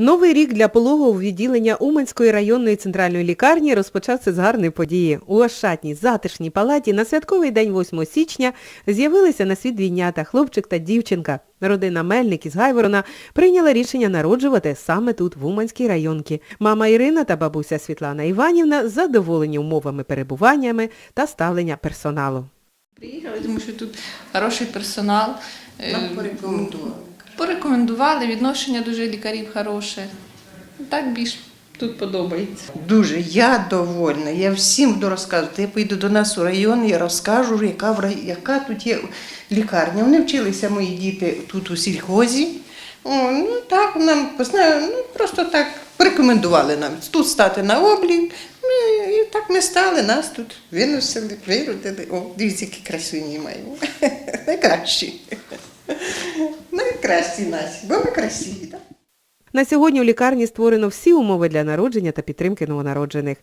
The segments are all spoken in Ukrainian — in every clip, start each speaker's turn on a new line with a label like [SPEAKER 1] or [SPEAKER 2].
[SPEAKER 1] Новий рік для пологового відділення Уманської районної центральної лікарні розпочався з гарної події. У Ощадній затишній палаті на святковий день 8 січня з'явилися на світ двійнята хлопчик та дівчинка. Родина Мельник із Гайворона прийняла рішення народжувати саме тут, в Уманській районці. Мама Ірина та бабуся Світлана Іванівна задоволені умовами перебуваннями та ставлення персоналу.
[SPEAKER 2] Приїхали, тому що тут хороший персонал.
[SPEAKER 3] Нам порекомендували.
[SPEAKER 2] Порекомендували, відношення дуже лікарів хороше. Так більш тут подобається.
[SPEAKER 3] Дуже я довольна. Я всім буду розказувати. Я поїду до нас у район, я розкажу, яка, яка тут є лікарня. Вони вчилися мої діти тут у сільхозі. О, ну так нам ну, просто так порекомендували нам тут стати на облік. Ну, і так ми стали, нас тут виносили, виродили. О, дивіться, які красуні маємо. Найкращі. Найкращі наші, бо ми красиві. так?
[SPEAKER 1] На сьогодні у лікарні створено всі умови для народження та підтримки новонароджених.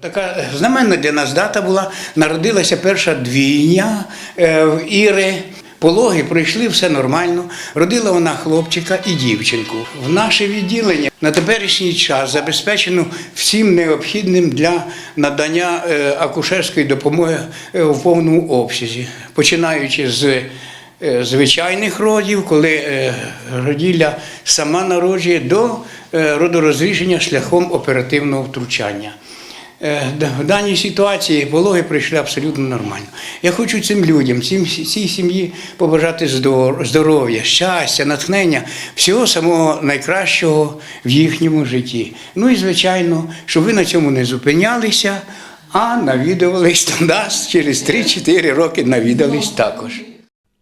[SPEAKER 4] Така знаменна для нас дата була. Народилася перша двійня е, в Іри. Пологи пройшли все нормально. Родила вона хлопчика і дівчинку. В наше відділення на теперішній час забезпечено всім необхідним для надання е, акушерської допомоги е, в повному обсязі, починаючи з е, звичайних родів, коли е, роділля сама народжує, до е, родорозрішення шляхом оперативного втручання. Е, В даній ситуації пологи пройшли абсолютно нормально. Я хочу цим людям, цим, цій сім'ї побажати здоров'я, щастя, натхнення, всього самого найкращого в їхньому житті. Ну і звичайно, щоб ви на цьому не зупинялися, а навідувались до нас через 3-4 роки навідались також.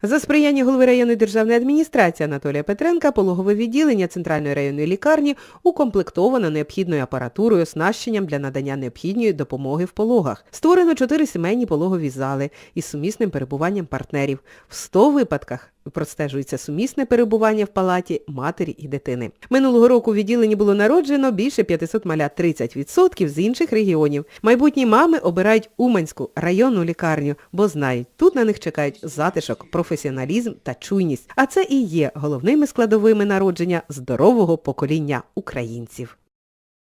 [SPEAKER 1] За сприяння голови районної державної адміністрації Анатолія Петренка пологове відділення Центральної районної лікарні укомплектовано необхідною апаратурою, оснащенням для надання необхідної допомоги в пологах. Створено чотири сімейні пологові зали із сумісним перебуванням партнерів. В 100 випадках простежується сумісне перебування в палаті матері і дитини. Минулого року в відділенні було народжено більше 500 малят, 30% з інших регіонів. Майбутні мами обирають Уманську районну лікарню, бо знають, тут на них чекають затишок, професіоналізм та чуйність. А це і є головними складовими народження здорового покоління українців.